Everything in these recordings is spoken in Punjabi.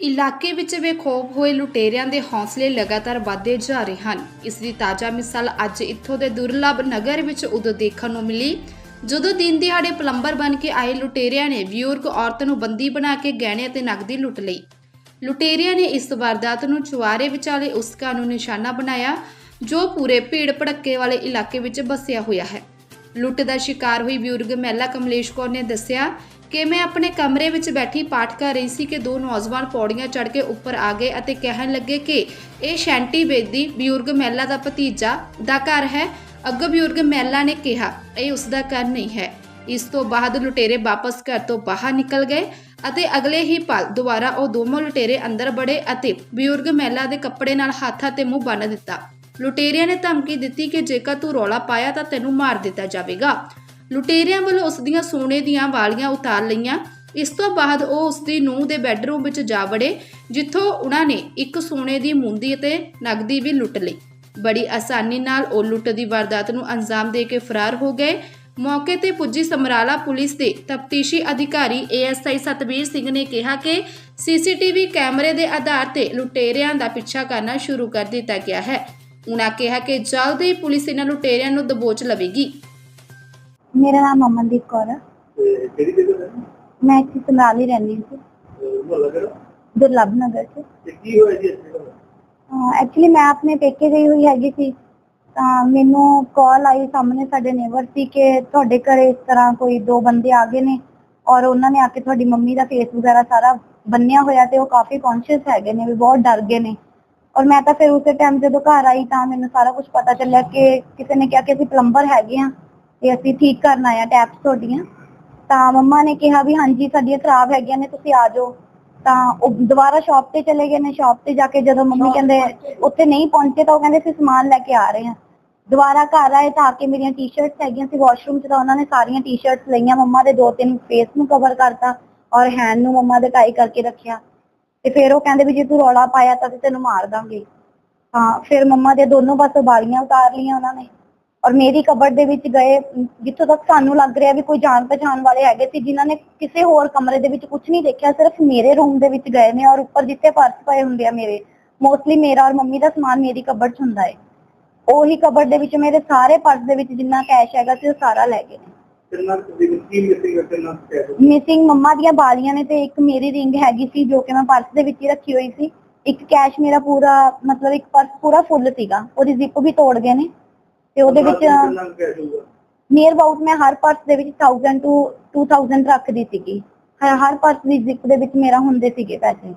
ਇਲਾਕੇ ਵਿੱਚ ਬੇਖੌਫ ਹੋਏ ਲੁਟੇਰਿਆਂ ਦੇ ਹੌਸਲੇ ਲਗਾਤਾਰ ਵਧਦੇ ਜਾ ਰਹੇ ਹਨ। ਇਸ ਦੀ ਤਾਜ਼ਾ ਮਿਸਾਲ ਅੱਜ ਇੱਥੋਂ ਦੇ ਦੁਰਲਭ ਨਗਰ ਵਿੱਚ ਉਦੋਂ ਦੇਖਣ ਨੂੰ ਮਿਲੀ, ਜਦੋਂ ਦਿਨ ਦਿਹਾੜੇ ਪਲੰਬਰ ਬਣ ਕੇ ਆਏ ਲੁਟੇਰਿਆਂ ਨੇ ਬਜ਼ੁਰਗ ਔਰਤ ਨੂੰ ਬੰਦੀ ਬਣਾ ਕੇ ਗਹਿਣੇ ਅਤੇ ਨਕਦੀ ਲੁੱਟ ਲਈ। ਲੁਟੇਰਿਆਂ ਨੇ ਇਸ ਵਾਰਦਾਤ ਨੂੰ ਚੁਆਰੇ ਵਿਚਾਲੇ ਉਸ ਘਰ ਨੂੰ ਨਿਸ਼ਾਨਾ ਬਣਾਇਆ, ਜੋ ਪੂਰੇ ਭੀੜ ਭੜੱਕੇ ਵਾਲੇ ਇਲਾਕੇ ਵਿੱਚ ਬਸਿਆ ਹੋਇਆ ਹੈ। ਲੁੱਟ ਦਾ ਸ਼ਿਕਾਰ ਹੋਈ ਬਜ਼ੁਰਗ ਮਹਿਲਾ ਕਮਲੇਸ਼ ਕੌਰ ਨੇ ਦੱਸਿਆ ਕਿ ਮੈਂ ਆਪਣੇ ਕਮਰੇ ਵਿੱਚ ਬੈਠੀ ਪਾਠ ਕਰ ਰਹੀ ਸੀ ਕਿ ਦੋ ਨੌਜਵਾਨ ਪੌੜੀਆਂ ਚੜ੍ਹ ਕੇ ਉੱਪਰ ਆ ਗਏ ਅਤੇ ਕਹਿਣ ਲੱਗੇ ਕਿ ਇਹ ਸ਼ੈਂਟੀ ਬੇਦੀ ਬਜ਼ੁਰਗ ਮਹਿਲਾ ਦਾ ਭਤੀਜਾ ਦਾ ਘਰ ਹੈ। ਅੱਗੋਂ ਬਜ਼ੁਰਗ ਮਹਿਲਾ ਨੇ ਕਿਹਾ, ਇਹ ਉਸ ਦਾ ਘਰ ਨਹੀਂ ਹੈ। ਇਸ ਤੋਂ ਬਾਅਦ ਲੁਟੇਰੇ ਵਾਪਸ ਘਰ ਤੋਂ ਬਾਹਰ ਨਿਕਲ ਗਏ ਅਤੇ ਅਗਲੇ ਹੀ ਪਲ ਦੁਬਾਰਾ ਉਹ ਦੋਵੇਂ ਲੁਟੇਰੇ ਅੰਦਰ ਬੜੇ ਅਤੇ ਬਜ਼ੁਰਗ ਮਹਿਲਾ ਦੇ ਕੱਪੜੇ ਨਾਲ ਹੱਥਾਂ ਤੇ ਮੂੰਹ ਬੰਨ ਦਿੱਤਾ। ਲੁਟੇਰਿਆਂ ਨੇ ਧਮਕੀ ਦਿੱਤੀ ਕਿ ਜੇਕਰ ਤੂੰ ਰੌਲਾ ਪਾਇਆ ਤਾਂ ਤੈਨੂੰ ਮਾਰ ਦਿੱਤਾ ਜਾਵੇਗਾ। ਲੁਟੇਰਿਆਂ ਵੱਲੋਂ ਉਸ ਦੀਆਂ ਸੋਨੇ ਦੀਆਂ ਵਾਲੀਆਂ ਉਤਾਰ ਲਈਆਂ। ਇਸ ਤੋਂ ਬਾਅਦ ਉਹ ਉਸ ਦੀ ਨੂੰਹ ਦੇ ਬੈੱਡਰੂਮ ਵਿੱਚ ਜਾ ਵੜੇ, ਜਿੱਥੋਂ ਉਹਨਾਂ ਨੇ ਇੱਕ ਸੋਨੇ ਦੀ ਮੁੰਦੀ ਅਤੇ ਨਗਦੀ ਵੀ ਲੁੱਟ ਲਈ। ਬੜੀ ਆਸਾਨੀ ਨਾਲ ਉਹ ਲੁੱਟ ਦੀ ਵਾਰਦਾਤ ਨੂੰ ਅੰਜਾਮ ਦੇ ਕੇ ਫਰਾਰ ਹੋ ਗਏ। ਮੌਕੇ ਤੇ ਪੁੱਜੀ ਸਮਰਾਲਾ ਪੁਲਿਸ ਦੇ ਤਫਤੀਸ਼ੀ ਅਧਿਕਾਰੀ ਏਐਸਆਈ ਸਤਬੀਰ ਸਿੰਘ ਨੇ ਕਿਹਾ ਕਿ ਸੀਸੀਟੀਵੀ ਕੈਮਰੇ ਦੇ ਆਧਾਰ ਤੇ ਲੁਟੇਰਿਆਂ ਦਾ ਪਿੱਛਾ ਕਰਨਾ ਸ਼ੁਰੂ ਕਰ ਦਿੱਤਾ ਗਿਆ ਹੈ। ਉਨ੍ਹਾਂ ਕਿਹਾ ਕਿ ਜਲਦ ਹੀ ਪੁਲਿਸ ਇਹਨਾਂ ਲੁਟੇਰਿਆਂ ਨੂੰ ਦਬੋਚ ਲਵੇਗੀ। ਮੇਰਾ ਨਾਮ ਅਮਨਦੀਪ ਕੌਰ ਹੈ ਤੇ ਕਿਹੜੀ ਜਗ੍ਹਾ ਹੈ ਮੈਂ ਇੱਥੇ ਸਮਰਾਲੀ ਰਹਿੰਦੀ ਸੀ ਮੁਹੱਲਾ ਕਿਹੜਾ? ਦੁਰਲਭ ਨਗਰ 'ਚ। ਤੇ ਕੀ ਹੋਇਆ ਜੀ ਇੱਥੇ? ਐਕਚੁਅਲੀ ਮੈਂ ਆਪਣੇ ਪੇਕੇ ਗਈ ਹੋਈ ਹੈਗੀ ਸੀ। ਤਾਂ ਮੈਨੂੰ ਕਾਲ ਆਈ ਸਾਹਮਣੇ ਸਾਡੇ ਨੇਬਰ ਸੀ ਕਿ ਤੁਹਾਡੇ ਘਰੇ ਇਸ ਤਰ੍ਹਾਂ ਕੋਈ ਦੋ ਬੰਦੇ ਆ ਗਏ ਨੇ ਔਰ ਉਹਨਾਂ ਨੇ ਆ ਕੇ ਤੁਹਾਡੀ ਮੰਮੀ ਦਾ ਫੇਸ ਵਗੈਰਾ ਸਾਰਾ ਬੰਨਿਆ ਹੋਇਆ ਤੇ ਉਹ ਕਾਫੀ ਕੌਨਸ਼ੀਅਸ ਹੈਗੇ ਨੇ ਵੀ ਬਹੁਤ ਡਰ ਗਏ ਨੇ। ਔਰ ਮੈਂ ਤਾਂ ਫਿਰ ਉਸੇ ਟਾਈਮ ਜਦੋਂ ਘਰ ਆਈ ਤਾਂ ਮੈਨੂੰ ਸਾਰਾ ਕੁਝ ਪਤਾ ਚੱਲਿਆ ਕਿ ਕਿਸੇ ਨੇ ਕਿਹਾ ਕਿ ਅਸੀਂ ਪਲੰਬਰ ਹੈਗੇ ਆ ਤੇ ਅਸੀਂ ਠੀਕ ਕਰਨ ਆਏ ਆ ਟੈਪਸ ਤੁਹਾਡੀਆਂ। ਤਾਂ ਮੰਮਾ ਨੇ ਕਿਹਾ ਵੀ ਹਾਂਜੀ ਸਾਡੀਆਂ ਖਰਾਬ ਹੈਗੀਆਂ ਨੇ ਤੁਸੀਂ ਆ ਜਾਓ। ਤਾਂ ਉਹ ਦੁਬਾਰਾ ਸ਼ਾਪ ਤੇ ਚਲੇ ਗਏ ਨੇ ਸ਼ਾਪ ਤੇ ਜਾ ਕੇ ਜਦੋਂ ਮੰਮੀ ਕਹਿੰਦੇ ਉੱਥੇ ਨਹੀਂ ਪਹੁੰਚੇ ਤਾਂ ਉਹ ਕਹਿੰਦੇ ਅਸੀਂ ਸਮਾਨ ਲੈ ਕੇ ਆ ਰਹੇ ਹਾਂ। ਦੁਬਾਰਾ ਘਰ ਆਏ ਤਾਂ ਆ ਕੇ ਮੇਰੀਆਂ ਟੀ-ਸ਼ਰਟਸ ਹੈਗੀਆਂ ਸੀ ਵਾਸ਼ਰੂਮ 'ਚ ਤਾਂ ਉਹਨਾਂ ਨੇ ਸਾਰੀਆਂ ਟੀ-ਸ਼ਰਟਸ ਲਈਆਂ ਮੰਮਾ ਦੇ ਦੋ ਤਿੰਨ ਫੇਸ ਨੂੰ ਕਵਰ ਕਰਤਾ ਔਰ ਹੈਂਡ ਨੂੰ ਮੰਮਾ ਦੇ ਟਾਈ ਕਰਕੇ ਰੱਖਿਆ। ਤੇ ਫਿਰ ਉਹ ਕਹਿੰਦੇ ਵੀ ਜੇ ਤੂੰ ਰੌਲਾ ਪਾਇਆ ਤਾਂ ਅਸੀਂ ਤੈਨੂੰ ਮਾਰ ਦਾਂਗੇ। ਹਾਂ ਫਿਰ ਮੰਮਾ ਦੇ ਦੋਨੋਂ ਪਾਸੋਂ ਬਾਲੀਆਂ ਉਤਾਰ ਲਈਆਂ ਉਹਨਾਂ ਨੇ। ਔਰ ਮੇਰੀ ਕਬਰ ਦੇ ਵਿੱਚ ਗਏ ਜਿੱਥੋਂ ਤੱਕ ਸਾਨੂੰ ਲੱਗ ਰਿਹਾ ਵੀ ਕੋਈ ਜਾਣ ਪਛਾਣ ਵਾਲੇ ਹੈਗੇ ਸੀ ਜਿਨ੍ਹਾਂ ਨੇ ਕਿਸੇ ਹੋਰ ਕਮਰੇ ਦੇ ਵਿੱਚ ਕੁਝ ਨਹੀਂ ਦੇਖਿਆ ਸਿਰਫ ਮੇਰੇ ਰੂਮ ਦੇ ਵਿੱਚ ਗਏ ਨੇ ਔਰ ਉੱਪਰ ਜਿੱਥੇ ਪਰਸ ਪਏ ਹੁੰਦੇ ਆ ਮੇਰੇ ਮੋਸਟਲੀ ਮੇਰਾ ਔਰ ਮੰਮੀ ਦਾ ਸਮਾਨ ਮੇਰੀ ਕਬਰ 'ਚ ਹੁੰਦਾ ਹੈ ਉਹੀ ਕਬਰ ਦੇ ਵਿੱਚ ਮੇਰੇ ਸਾਰੇ ਪਰਸ ਦੇ ਵਿੱਚ ਜਿੰਨਾ ਕੈਸ਼ ਹੈਗਾ ਸੀ ਉਹ ਸਾਰਾ ਲੈ ਗਏ ਨੇ। ਮਿਸਿੰਗ ਮੰਮਾ ਦੀਆਂ ਬਾਲੀਆਂ ਨੇ ਤੇ ਇੱਕ ਮੇਰੀ ਰਿੰਗ ਹੈਗੀ ਸੀ ਜੋ ਕਿ ਮੈਂ ਪਰਸ ਦੇ ਵਿੱਚ ਹੀ ਰੱਖੀ ਹੋਈ ਸੀ। ਇੱਕ ਕੈਸ਼ ਮੇਰਾ ਪੂਰਾ ਮਤਲਬ ਇੱਕ ਪਰਸ ਪੂਰਾ ਫੁੱਲ ਸੀਗਾ ਉਹਦੀ ਜ਼ਿਪ ਵੀ ਤੋੜ ਗਏ ਨੇ। ਤੇ ਉਹਦੇ ਵਿੱਚ ਨੀਅਰ ਅਬਾਊਟ ਮੈਂ ਹਰ ਪਰਸ ਦੇ ਵਿੱਚ 1000 ਟੂ 2000 ਰੱਖਦੀ ਸੀਗੀ। ਹਰ ਹਰ ਪਰਸ ਦੀ ਜ਼ਿਪ ਦੇ ਵਿੱਚ ਮੇਰਾ ਹੁੰਦੇ ਸੀਗੇ ਪੈਸੇ।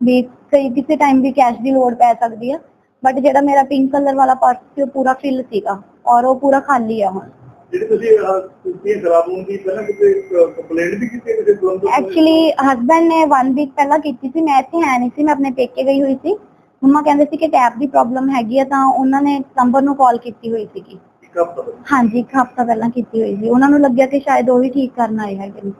ਵੀ ਕਈ ਕਿਸੇ ਟਾਈਮ ਵੀ ਕੈਸ਼ ਦੀ ਲੋੜ ਪੈ ਸਕਦੀ ਆ ਬਟ ਜਿਹੜਾ ਮੇਰਾ ਪਿੰਕ ਕਲਰ ਵਾਲਾ ਪਰਸ ਸੀ ਉਹ ਪੂਰਾ ਫਿਲ ਸੀਗਾ ਔਰ ਉਹ ਪੂਰਾ ਖਾਲੀ ਆ ਹੁਣ। ਜਿਹੜੀ ਤੁਸੀਂ ਤੁਸੀਂ ਖਰਾਬ ਹੋਣ ਦੀ ਪਹਿਲਾਂ ਕਿਤੇ ਕੰਪਲੇਂਟ ਵੀ ਕੀਤੀ ਕਿਸੇ ਪਲੰਬਰ ਐਕਚੁਅਲੀ ਹਸਬੰਡ ਨੇ 1 ਵੀਕ ਪਹਿਲਾਂ ਕੀਤੀ ਸੀ ਮੈਂ ਇੱਥੇ ਹੈ ਨਹੀਂ ਸੀ ਮੈਂ ਆਪਣੇ ਪੇਕੇ ਗਈ ਹੋਈ ਸੀ। ਮੰਮਾ ਕਹਿੰਦੇ ਸੀ ਕਿ ਟੈਪ ਦੀ ਪ੍ਰੋਬਲਮ ਹੈਗੀ ਆ ਤਾਂ ਉਹਨਾਂ ਨੇ ਨੰਬਰ ਨੂੰ ਕਾਲ ਕੀਤੀ ਹੋਈ ਸੀਗੀ। ਇੱਕ ਹਫ਼ਤਾ ਪਹਿਲਾਂ। ਹਾਂਜੀ ਇੱਕ ਹਫਤਾ ਪਹਿਲਾਂ ਕੀਤੀ ਹੋਈ ਸੀ। ਉਹਨਾਂ ਨੂੰ ਲੱਗਿਆ ਕਿ ਸ਼ਾਇਦ ਉਹ ਵੀ ਠੀਕ ਕਰਨ ਆਏ ਹੈਗੇ ਨੇ।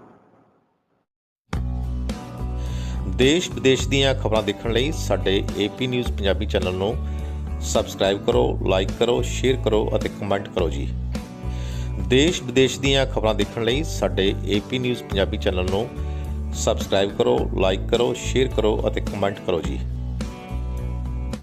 ਦੇਸ਼ ਵਿਦੇਸ਼ ਦੀਆਂ ਖਬਰਾਂ ਦੇਖਣ ਲਈ ਸਾਡੇ ਏਪੀ ਨਿਊਜ਼ ਪੰਜਾਬੀ ਚੈਨਲ ਨੂੰ ਸਬਸਕ੍ਰਾਈਬ ਕਰੋ ਲਾਈਕ ਕਰੋ ਸ਼ੇਅਰ ਕਰੋ ਅਤੇ ਕਮੈਂਟ ਕਰੋ ਜੀ। ਦੇਸ਼ ਵਿਦੇਸ਼ ਦੀਆਂ ਖਬਰਾਂ ਦੇਖਣ ਲਈ ਸਾਡੇ ਏਪੀ ਨਿਊਜ਼ ਪੰਜਾਬੀ ਚੈਨਲ ਨੂੰ ਸਬਸਕ੍ਰਾਈਬ ਕਰੋ ਲਾਈਕ ਕਰੋ ਸ਼ੇਅਰ ਕਰੋ ਅਤੇ ਕਮੈਂਟ ਕਰੋ ਜੀ।